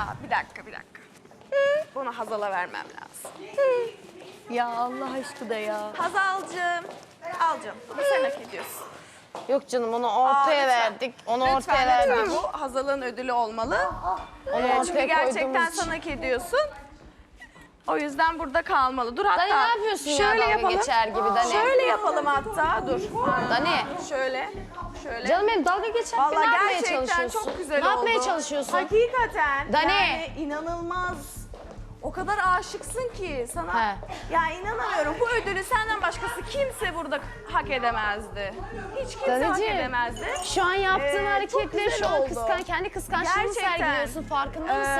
Aa, bir dakika bir dakika. Bunu Hazal'a vermem lazım. Ya Allah aşkına ya. Hazal'cığım. Alcım. Bu sen hak ediyorsun. Yok canım onu ortaya lütfen. verdik. Onu Lütfen, ortaya lütfen. verdik. Bu Hazal'ın ödülü olmalı. Onu Ee, ortaya çünkü gerçekten koyduğumuz sen hak ediyorsun. O yüzden burada kalmalı. Dur hatta Dani ne yapıyorsun ya şöyle dalga yapalım. geçer gibi Dani? Şöyle yapalım hatta. Dur. Dani. Şöyle. Şöyle. Canım benim dalga gibi Vallahi ne yapmaya gerçekten çalışıyorsun? çok güzel Ne oldu. yapmaya çalışıyorsun? Hakikaten. Dani. Yani inanılmaz. O kadar aşıksın ki sana. He. Ya inanamıyorum. Bu ödülü senden başkası kimse burada hak edemezdi. Hiç kimse hak edemezdi. Şu an yaptığın Ee, çok hareketleri güzel şu an oldu. kıskan, kendi kıskançlığını Gerçekten. sergiliyorsun. Farkında mısın?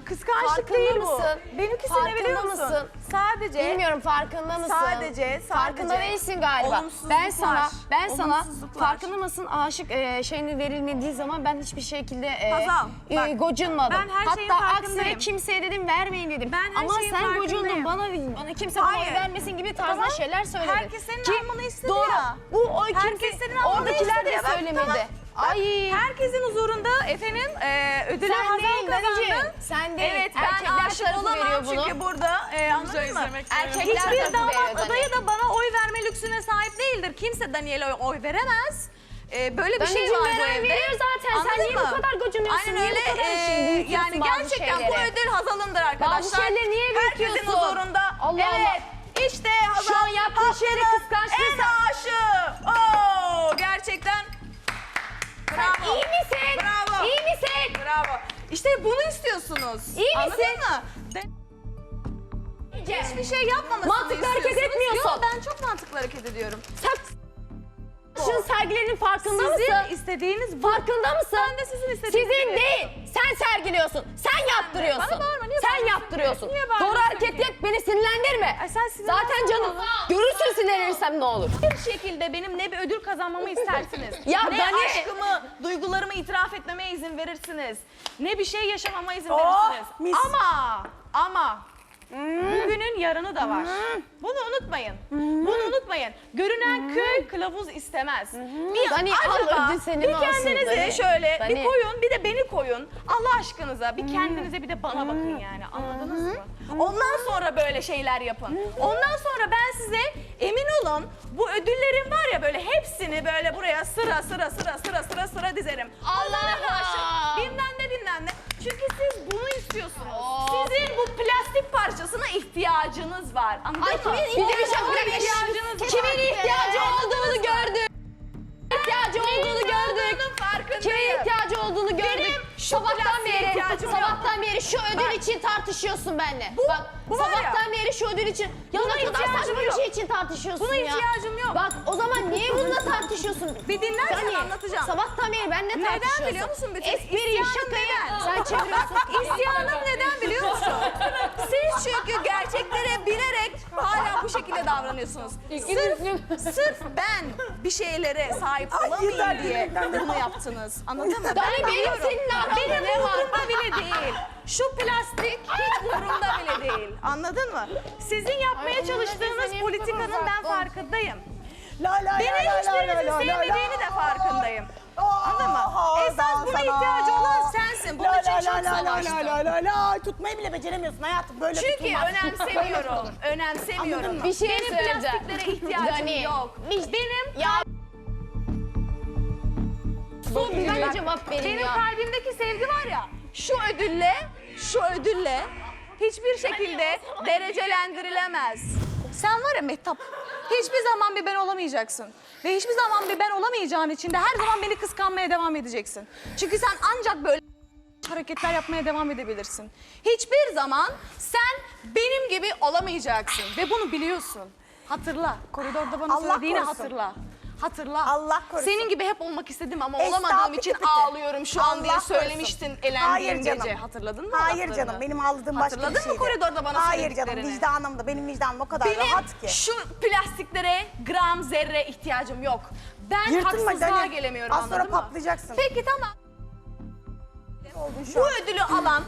Ee, kıskançlık Farkında değil bu. mısın? Benimkisi ne Farkında biliyor musun? mısın? Sadece Bilmiyorum farkında mısın? Sadece, Farkında sadece değilsin galiba. Ben sana, ben sana olumsuzluklar. farkında mısın? Aşık e, şeyini verilmediği zaman ben hiçbir şekilde e, Hazal, e, bak, gocunmadım. ben her şeyin Hatta farkındayım. aksine kimseye dedim vermeyin dedim. Ben her Ama şeyin sen farkındayım. gocundun bana bana kimse bana oy Hayır. vermesin gibi tarzda Tamam. şeyler söyledin. Herkes senin Ki almanı istedi doğru. ya. Bu oy Herkes kimse senin almanı oradakiler istedi de ya. Bak, söylemedi. tamam. Ay. Herkesin huzurunda efendim e, ödülü Sen Hazal değil, kazandı. Sen değil. Evet ben Erkekler aşık tarafı olamam veriyor bunu. çünkü burada e, anladın mı? Erkekler Hiçbir tarafı veriyor damat adayı da bana oy verme lüksüne sahip değildir. Kimse Daniel'e oy veremez. E, böyle bir şey Daniciğim, var bu evde. veriyor zaten. Sen niye bu kadar gocunuyorsun? Aynen Niye bu öyle. kadar e, şey büyütüyorsun yani bazı gerçekten bu şeyleri? ödül Hazal'ındır arkadaşlar. şeyleri niye Herkesin büyütüyorsun? huzurunda. Allah evet. Allah. İşte Hazal Şu an yaptığın şeyleri Hakkı'nın kıskançlığı- En aşığı. Oo, gerçekten. Bravo. İyi misin? Bravo. İyi misin? Bravo. İşte bunu istiyorsunuz. İyi Anladın misin? mı? Ben hiçbir şey yapmamasını Mantıklı hareket istiyorsunuz. etmiyorsun. Yok ben çok mantıklı hareket ediyorum. Sen Şunun sergilerinin farkında Sizin mısın? istediğiniz bu. Farkında mısın? Ben de sizin istediğiniz Sizin değil. Sen sergiliyorsun. Sen yaptırıyorsun. Bana bağırma, niye Sen bağırıyorsun yaptırıyorsun. Niye Doğru bağırıyorsun hareket ki? yap beni sinirlendirme. Ay sen. Zaten canım. Görürsün sinirlenirsem ne olur. Bir şekilde benim ne bir ödül kazanmamı istersiniz. Ya ne Dani- aşkımı, duygularımı itiraf etmeme izin verirsiniz. Ne bir şey yaşamama izin Oh, verirsiniz. mis. Ama, ama bugünün yarını da var. Bunu unutmayın. Bunu unutmayın. Görünen köy kılavuz istemez. Bir Dani, al acaba ödül bir kendinize Dani. şöyle bir Dani. koyun bir de beni koyun. Allah aşkınıza bir kendinize bir de bana bakın yani anladınız mı? Ondan sonra böyle şeyler yapın. Ondan sonra ben size emin olun bu ödüllerin var ya böyle hepsini böyle buraya sıra sıra sıra sıra sıra sıra dizerim. Allah! Allah! Ne bilmem ne. Çünkü siz bunu istiyorsunuz. Sizin bu plastik parçasına ihtiyacınız var. Anladın Ay mı? kimin ihtiyacı, Buna bırak, ihtiyacınız var. kimin ihtiyacı olduğunu gördük. İhtiyacı olduğunu gördük. Kimin ihtiyacı olduğunu gördük. Benim şu sabahtan plastiğe beri, ihtiyacım yok. sabahtan beri şu ödül için tartışıyorsun benimle. Bak, bu var ya. sabahtan beri şu ödül için. Ya Buna ne kadar ihtiyacım saçma bir yok. şey için tartışıyorsun Buna ya. ihtiyacım yok. Bak o zaman niye bununla tartışıyorsun? Bir dinlersen Dani, anlatacağım. Sabahtan beri benimle Neden tartışıyorsun. biliyor musun bütün Espriyi, isyanım şakayı neden? sen çeviriyorsun. İsyanım neden biliyor musun? Siz çünkü gerçekleri bilerek hala bu şekilde davranıyorsunuz. Sırf, sırf ben bir şeylere sahip olamayayım diye bunu yaptınız. Anladın mı? Dani, benim biliyorum. seninle aramda Benim ne var? umurumda bile değil. Şu plastik hiç umurumda bile değil. Anladın mı? Sizin yapmaya Ay, çalıştığınız politikanın ben farkındayım. La la la Beni la la hiçbirinizin la la la sevmediğini de farkındayım. Aa, Anladın mı? Esas buna ihtiyacı olan sensin. Bunun La için la çok la la la savaştım. la la la la tutmayı bile beceremiyorsun hayatım böyle Çünkü tutulmaz. önemsemiyorum. Önemsemiyorum. Bir şey Benim söyleyeceğim. plastiklere ihtiyacım Dani, yok. bir- Benim Ya Su cevap verin benim ya. kalbimdeki sevgi var ya. Şu ödülle, şu ödülle hiçbir şekilde derecelendirilemez. Sen var ya Mehtap, hiçbir zaman bir ben olamayacaksın. Ve hiçbir zaman bir ben olamayacağın için de her zaman beni kıskanmaya devam edeceksin. Çünkü sen ancak böyle hareketler yapmaya devam edebilirsin. Hiçbir zaman sen benim gibi olamayacaksın ve bunu biliyorsun. Hatırla, koridorda bana Allah söylediğini korusun. hatırla. Hatırla. Allah korusun. Senin gibi hep olmak istedim ama Estağfurullah. olamadığım için Piti. ağlıyorum şu an Allah diye korusun. söylemiştin elendiğim Hayır canım. gece. Hatırladın mı? Hayır laflarını? canım benim ağladığım başka bir Hatırladın şeydi. mı koridorda bana Hayır canım söylediklerini? vicdanım da benim vicdanım o kadar Benim rahat ki. şu plastiklere gram zerre ihtiyacım yok. Ben Yırtınma haksızlığa Dani. gelemiyorum Az sonra anladın mı? patlayacaksın. Peki tamam. Oldun şu Bu an. ödülü alan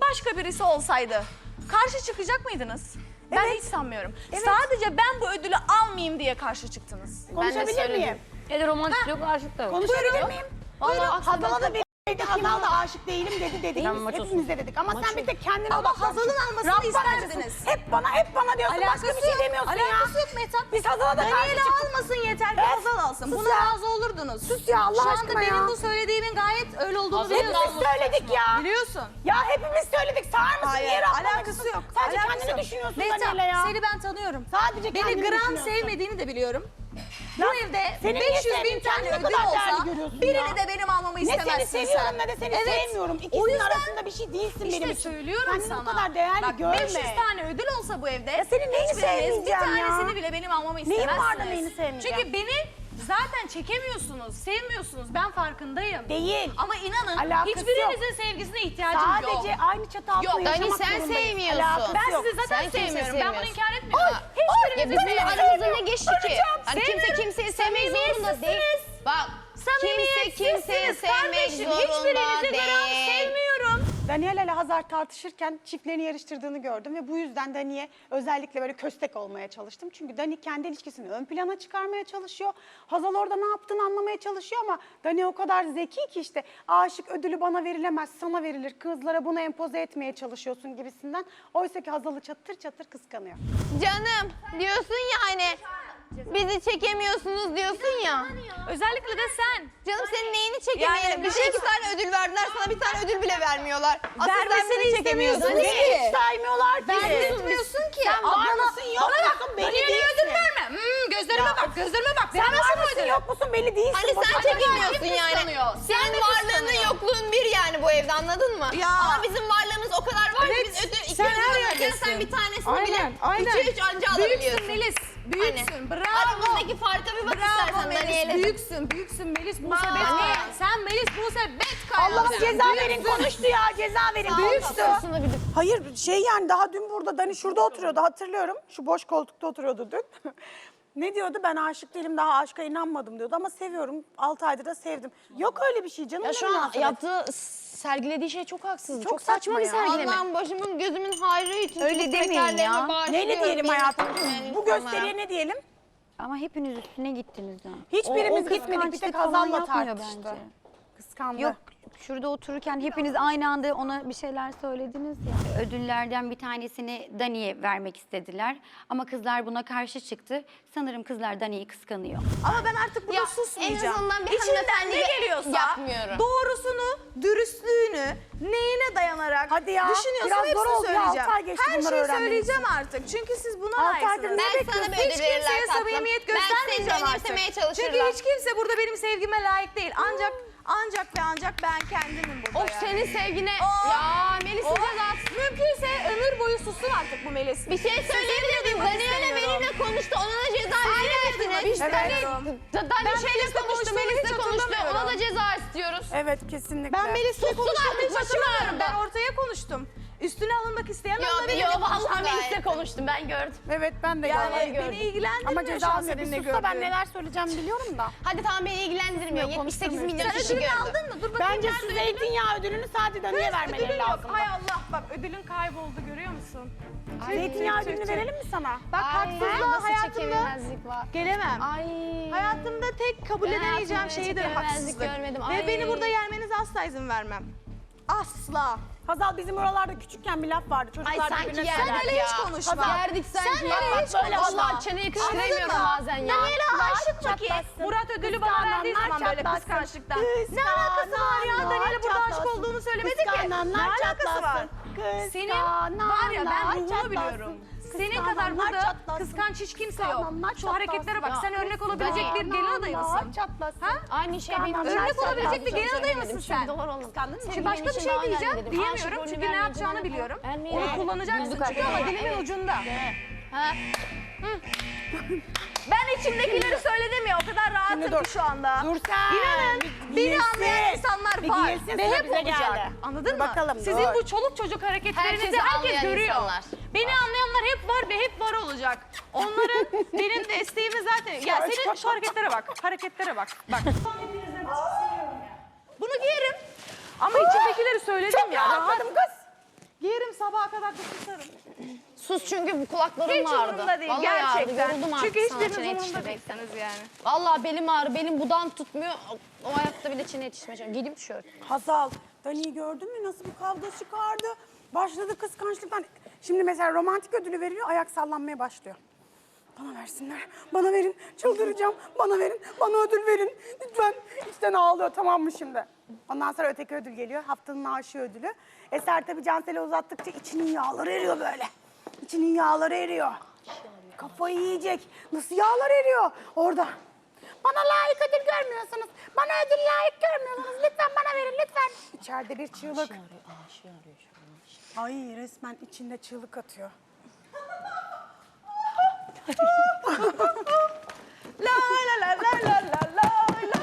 başka birisi olsaydı karşı çıkacak mıydınız? Ben Evet. hiç sanmıyorum. Evet. Sadece ben bu ödülü almayayım diye karşı çıktınız. Konuşabilir miyim? Hele romantik yok aşık da yok. Konuşabilir miyim? Vallahi Buyurun. Hazal'a da bir Dedi Hazal da aşık değilim dedi dedik. Tamam, maç Hepimiz olsun. de dedik ama sen bir tek kendine Ama odaklanmışsın. Hazal'ın almasını Rabbana isterdiniz. diyorsun. Hep bana hep bana diyorsun. Başka bir şey demiyorsun ya. Alakası yok Mehtap. Biz Hazal'a da karşı Daniel'i çıktık. almasın yeter ki Hazal alsın. sus Buna ya. razı olurdunuz. Sus ya, Allah Şu anda aşkına benim ya. bu söylediğimin gayet öyle olduğunu Hazal biliyorsun. Hepimiz söyledik ya. Biliyorsun. Ya hepimiz söyledik. Sağır mısın? Hayır, Niye rahatlamak alakası yok. Sadece alakası kendini yok. düşünüyorsun Mehtap, Daniel'e ya. seni ben tanıyorum. Sadece Beni kendini gram düşünüyorsun. sevmediğini de biliyorum. Bu evde seni niye 500 bin tane Kendini ne ödül olsa birini ya. de benim almamı Ne istemezsin seni seviyorum sen. ne de seni Evet. sevmiyorum. O İkisinin yüzden arasında bir şey değilsin işte benim için. söylüyorum Kendini sana. o kadar değerli Bak, görme. 500 tane ödül olsa bu evde. Ya senin neyini sevmeyeceğim bir ya? tanesini bile benim almamı Neyin istemezsiniz. var da neyini sevmeyeceğim? Çünkü beni zaten çekemiyorsunuz, sevmiyorsunuz. Ben farkındayım. Değil. Ama inanın Alakası hiçbirinizin sevgisine ihtiyacım yok. Sadece aynı çatı altında Yok, Dani, yaşamak sen zorundayız. sevmiyorsun. Alakası Ben yok. sizi zaten Sen kimseyi sevmiyorum. Ben bunu sevmiyorsun. inkar etmiyorum. Ya Hiçbirinizi bizim aramızda ne geçti ki? Hani kimse kimseyi sevmek zorunda değil. Bak kimse kimseyi sevmek zorunda Hiçbirinizi gram değil. sevmiyorum. Daniel ile Hazar tartışırken çiftlerini yarıştırdığını gördüm ve bu yüzden Dani'ye özellikle böyle köstek olmaya çalıştım. Çünkü Dani kendi ilişkisini ön plana çıkarmaya çalışıyor. Hazal orada ne yaptığını anlamaya çalışıyor ama Dani o kadar zeki ki işte aşık ödülü bana verilemez, sana verilir. Kızlara bunu empoze etmeye çalışıyorsun gibisinden. Oysa ki Hazal'ı çatır çatır kıskanıyor. Canım diyorsun ya hani bizi çekemiyorsunuz diyorsun ya. Özellikle de sen. Canım senin neyini çekemeyelim? Yani bir şey iki tane ödül verdiler sana bir tane ödül bile vermiyorlar. Asıl sen bizi çekemiyorsun. istemiyorsun Niye? ki. saymıyorlar ki. Ben bilmiyorsun ki. Sen var mısın yok Bana bak, musun belli değilsin. ödül verme. Hmm, gözlerime bak, gözlerime bak. Sen var mısın yok musun belli değilsin. Hani sen çekemiyorsun yani. Sen varlığının yokluğun bir yani bu evde anladın mı? Ya. Ama bizim varlığımız o kadar var ki biz ödül, iki sen ödül her alırken sen bir tanesini bile Aynen, aynen. üçe üç anca alabiliyorsun. Büyüksün Melis, büyüksün. Hani, Bravo. Aramızdaki farka bir bak Bravo istersen Melis, Daniel'e. büyüksün, büyüksün Melis Buse Aa. Betkaya. Sen Melis Buse Betkaya. Allah'ım ceza verin konuştu ya ceza verin. Büyüksün. Hayır şey yani daha dün burada Dani şurada oturuyordu hatırlıyorum. Şu boş koltukta oturuyordu dün. ne diyordu ben aşık değilim daha aşka inanmadım diyordu ama seviyorum 6 aydır da sevdim. Yok öyle bir şey canım. Ya ne şu an münasebet. yaptığı sergilediği şey çok haksız. Çok Çok, saçma saçma bir sergileme. Allah'ım başımın gözümün hayrı için Öyle demeyin ya. Neyle diyelim hayatım? Bu gösteriye ne diyelim? Ama hepiniz üstüne gittiniz ya. Hiçbirimiz O- o gitmedik bir tek yapmıyor tartıştı. bence. Kıskandı. Yok şurada otururken hepiniz aynı anda ona bir şeyler söylediniz ya. Ödüllerden bir tanesini Dani'ye vermek istediler. Ama kızlar buna karşı çıktı. Sanırım kızlar Dani'yi kıskanıyor. Ama ben artık burada Ya, susmayacağım. en azından bir İçinden ne hanımefendiye geliyorsa yapmıyorum. doğrusunu, dürüstlüğünü, neyine dayanarak Hadi ya, düşünüyorsun biraz hepsini zor oldu ya, söyleyeceğim. ay geçti Her bunları şeyi öğrenmemiz söyleyeceğim artık. Çünkü siz buna Altı aydır layıksınız. ne Ben sana bir Hiç verirler kimseye tatlım. samimiyet Belki seni göstermeyeceğim artık. önemsemeye Çünkü hiç kimse burada benim sevgime layık değil. Ancak ancak ve ancak ben kendimim burada Of yani. senin sevgine. Oh. Ya Melis'in Oh. cezası. Mümkünse ömür boyu sussun artık bu Melis. Bir şey söyleyebilir miyim? istemiyorum. benimle konuştu. Ona da ceza vereceksiniz. Evet. Dani Ben şeyle Melis'le konuştu. Melis'le konuştu. Ona da ceza istiyoruz. Evet kesinlikle. Ben Melis'le Sussun konuştuğumu artık, başım hatırlamıyorum. Ben ortaya konuştum. Üstüne alınmak isteyen Yo, alınabilir. yo diye konuştum vallahi. Melis'le konuştum ben gördüm. Evet ben de Yani gördüm. beni ilgilendirmiyor Ama şu an ceza alsa bir ben neler söyleyeceğim biliyorum da. Hadi tamam beni ilgilendirmiyor. 78 milyon Sen kişi ödülünü gördü. aldın mı? Dur bakayım Bence nerede şu ödülün? zeytinyağı ödülünü sadece Dani'ye Kız, vermeleri ödülün yok. lazım. Hay Allah bak ödülün kayboldu görüyor musun? Zeytinyağı ödülünü verelim mi sana? Bak haksızlığa nasıl hayatımda çekememezlik var. gelemem. Ay. Hayatımda tek kabul Ben edemeyeceğim hayatımda şeydir çekememezlik haksızlık. görmedim. Ve Ay. beni burada yermenize asla izin vermem. Asla. Hazal bizim oralarda küçükken bir laf vardı. Çocuklar Ay, sanki birbirine yer- Sen öyle hiç konuşma. Hazal, Yerdik sanki. Sen öyle hiç Böyle konuşma. Allah çene yakıştıramıyorum Anladın mı? bazen ya. Daniel'e aşık çatlasın. Murat ödülü bana verdiği zaman böyle kıskançlıktan. Ne alakası var ya? Daniel'e burada aşık olduğunu söylemedi ki. Ne alakası var? Senin var ya ben ruhunu biliyorum. Senin kadar burada Çatlasın. kıskanç hiç kimse yok. Şu hareketlere bak. Sen örnek olabilecek bir gelin adayı mısın? Çatlasın. Ha? Aynı şey benim Örnek olabilecek bir gelin adayı mısın sen? doğru olun. Şimdi başka bir şey diyeceğim. Diyemiyorum çünkü ne yapacağını biliyorum. Onu kullanacaksın çünkü ama dilimin ucunda. Ha. Ben içimdekileri söyledim ya o kadar dur. rahatım ki şu anda. Dur sen. İnanın Bir beni giyilsin. anlayan insanlar Bir var. giyilsin, Ve sıra hep bize olacak. geldi. Anladın Dur mı? bakalım, Sizin dur. bu çoluk çocuk hareketlerinizi Herkesi herkes anlayan görüyor. insanlar. Beni anlayanlar hep var ve hep var olacak. Onların benim desteğimi zaten... Ya senin şu hareketlere bak. Hareketlere bak. Bak. Bunu giyerim. Ama içimdekileri söyledim Çok ya. Rahat. rahatladım kız. Giyerim sabah sabaha kadar da susarım. Sus çünkü bu kulaklarım Hiç ağrıdı. umurumda değil Vallahi gerçekten. Ağrıdı. Yoruldum artık Çünkü sana hiçbiriniz çene umurumda yetiştirmekten. değilsiniz yani. Vallahi belim ağrı, benim budağım tutmuyor. O ayakta bile çene yetişmeyeceğim. Giydim tişört. Hazal, Dani'yi gördün mü nasıl bir kavga çıkardı? Başladı kıskançlıktan. Şimdi mesela romantik ödülü veriyor, ayak sallanmaya başlıyor. Bana versinler, bana verin, çıldıracağım, bana verin, bana ödül verin. Lütfen. İçten ağlıyor tamam mı şimdi? Ondan sonra öteki ödül geliyor, haftanın aşığı ödülü. Eser tabii Cansel'e uzattıkça içinin yağları eriyor böyle. İçinin yağları eriyor. Kafayı yiyecek. Nasıl yağlar eriyor orada? Bana layık ödül görmüyorsunuz. Bana ödül layık görmüyorsunuz. Lütfen bana verin lütfen. İçeride bir çığlık. Ay resmen içinde çığlık atıyor. La la la la la la la la.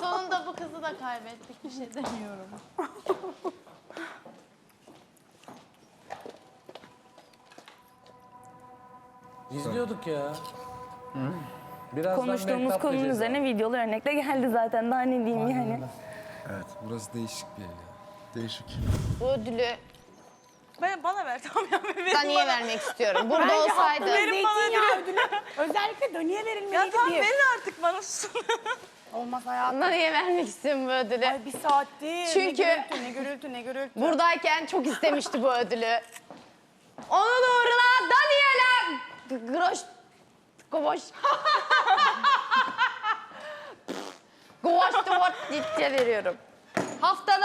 Sonunda bu kızı da kaybettik. Bir şey demiyorum. İzliyorduk ya. Birazdan Konuştuğumuz Mehtap konunun üzerine videolu örnekle geldi zaten. Daha ne diyeyim yani. Evet, burası değişik bir yer ya. Değişik. Bu ödülü Ben, bana ver tamam ya. Verin Dani'ye bana. vermek istiyorum. Burada Bence olsaydı. haklı zeytinyağı ödülü özellikle Dani'ye Ya verilmeliydi tamam diye. verin artık bana susun. Olmaz hayatım. Dani'ye vermek istiyorum bu ödülü. Ay bir saattir. Çünkü- Ne gürültü ne gürültü ne gürültü. Buradayken çok istemişti bu ödülü. Onun uğruna Dani'ye lan. Groş. Goş. Goş duvar diye veriyorum. Haftanın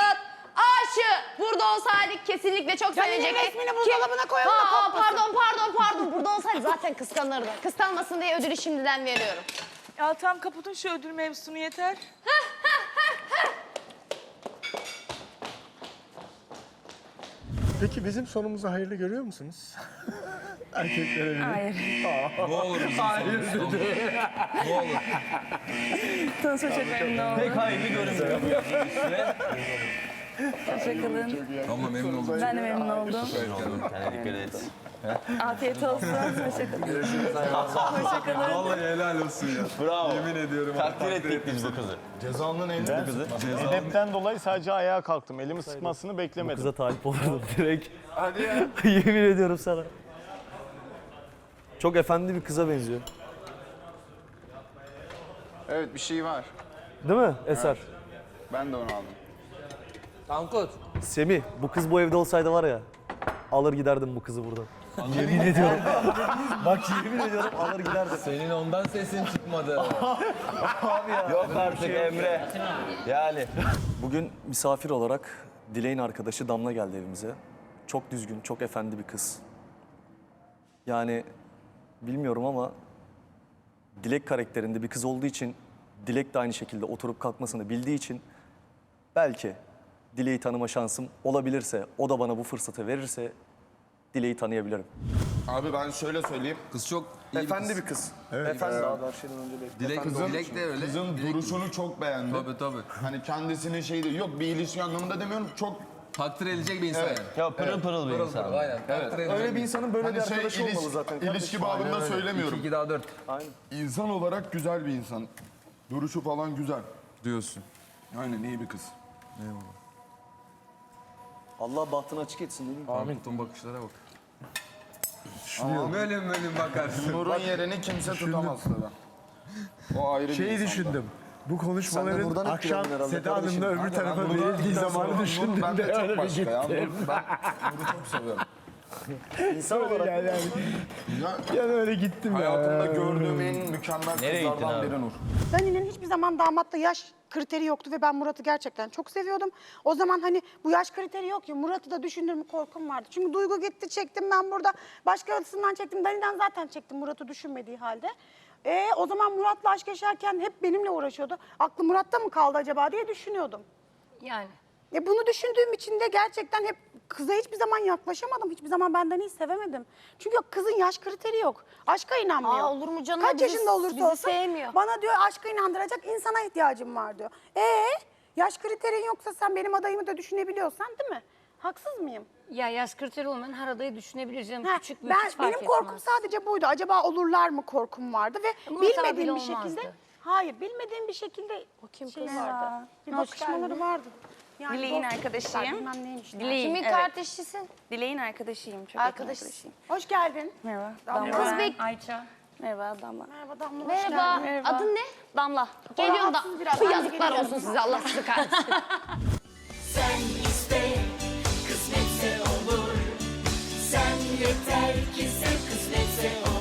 aşı. Burada olsaydık kesinlikle çok Dani'nin sevecek. resmini buzdolabına koyalım da Ha, kopmasın. Pardon pardon pardon. Burada olsaydı zaten kıskanırdı. Kıskanmasın diye ödülü şimdiden veriyorum. Ya tamam kapatın şu ödül mevzusunu yeter. Peki bizim sonumuzu hayırlı görüyor musunuz? Erkeklere bir. Hayır. Ne olur bizim sonumuz. Ne olur. Tanışma çok memnun oldum. Pek hayırlı görünmüyor. Hoşçakalın. Ama memnun oldum. Ben de memnun oldum. Kendine dikkat et. Afiyet olsun. Hoşçakalın. Vallahi helal olsun ya. Bravo. Yemin ediyorum. Takdir ettik biz bu kızı. Cezanın Bu kızı. Edepten dolayı sadece ayağa kalktım. Elimi sıkmasını beklemedim. Kıza talip olurdum direkt. Hadi ya. Yemin ediyorum sana. Çok efendi bir kıza benziyor. Evet bir şey var. Değil mi Eser? Ben de onu aldım. Tankut. Semih, bu kız bu evde olsaydı var ya, alır giderdim bu kızı buradan. yemin ediyorum. Bak yemin ediyorum alır giderdim. Senin ondan sesin çıkmadı. Yok artık Emre. Yani. Bugün misafir olarak Dilek'in arkadaşı Damla geldi evimize. Çok düzgün, çok efendi bir kız. Yani bilmiyorum ama Dilek karakterinde bir kız olduğu için Dilek de aynı şekilde oturup kalkmasını bildiği için belki Dilek'i tanıma şansım olabilirse, o da bana bu fırsatı verirse Dilek'i tanıyabilirim. Abi ben şöyle söyleyeyim. Kız çok iyi Efendi bir bir kız. Efendi abi her şeyden önce bekle. Dilek, Dilek de öyle. Kızın Dilek- duruşunu çok beğendim. Tabii tabii. Hani kendisinin şeyi de yok bir ilişki anlamında demiyorum. Çok Takdir edilecek bir insan Evet. yani. Ya pırıl pırıl bir Pırıl insan. pırıl aynen. Takdir edilecek Öyle bir insanın böyle bir hani şey arkadaşı iliş- olmalı zaten. ilişki babında söylemiyorum. 2 daha 4 İnsan olarak güzel bir insan. Duruşu falan güzel. diyorsun. Aynen iyi bir kız. Allah bahtını açık etsin değil mi? Amin. Ton bakışlara bak. Şunu Böyle böyle bakarsın. Nur'un yerini kimse tutamaz tabii. O ayrı bir Şeyi insan. düşündüm. Bu konuşmaların buradan akşam etkilendin herhalde Seda kardeşim. Hanım'la öbür Aynen, tarafa ben verildiği zamanı düşündüm bende de çok bir başka ya. gittim. Nur- Ben Nur'u çok seviyorum. İnsan olarak Yani, yani, Ya, yani öyle gittim ya. hayatımda gördüğüm en mükemmel Nereye gittin kızlardan abi? biri Nur. Dani'nin hiçbir zaman damatta yaş kriteri yoktu ve ben Murat'ı gerçekten çok seviyordum. O zaman hani bu yaş kriteri yok ya Murat'ı da düşünür mü korkum vardı. Çünkü Duygu gitti çektim ben burada. Başkasından çektim. Dani'den zaten çektim Murat'ı düşünmediği halde. E, o zaman Murat'la aşk yaşarken hep benimle uğraşıyordu. Aklı Murat'ta mı kaldı acaba diye düşünüyordum. Yani. E bunu düşündüğüm için de gerçekten hep kıza hiçbir zaman yaklaşamadım. Hiçbir zaman benden iyi sevemedim. Çünkü kızın yaş kriteri yok. Aşka inanmıyor. Aa, olur mu canım? Kaç Bizi- yaşında olursa olsun sevmiyor. bana diyor aşka inandıracak insana ihtiyacım var diyor. E yaş kriterin yoksa sen benim adayımı da düşünebiliyorsan değil mi? Haksız mıyım? Ya yaş kriteri olmayan her adayı düşünebilir canım. Ha, Küçük büyük ben hiç fark benim korkum etmez. sadece buydu. Acaba olurlar mı korkum vardı ve Muhtemelen bilmediğim bir bile olmazdı. şekilde Hayır, bilmediğim bir şekilde şey vardı. Bir bakışmaları vardı. Yani Dileğin arkadaşıyım. Bilmem neymiş. Dileğin, Kimin evet. kardeşisin? Dileğin arkadaşıyım. Çok arkadaşıyım. Hoş geldin. Merhaba. Damla. Kız bek. Ayça. Merhaba Damla. Merhaba Damla, hoş Merhaba. geldin. Adın ne? Damla. Geliyorum da. Rahatsız biraz, Bu ben de yazıklar olsun size Allah sizi kahretsin. Sen yeter ki sen kısmetse o.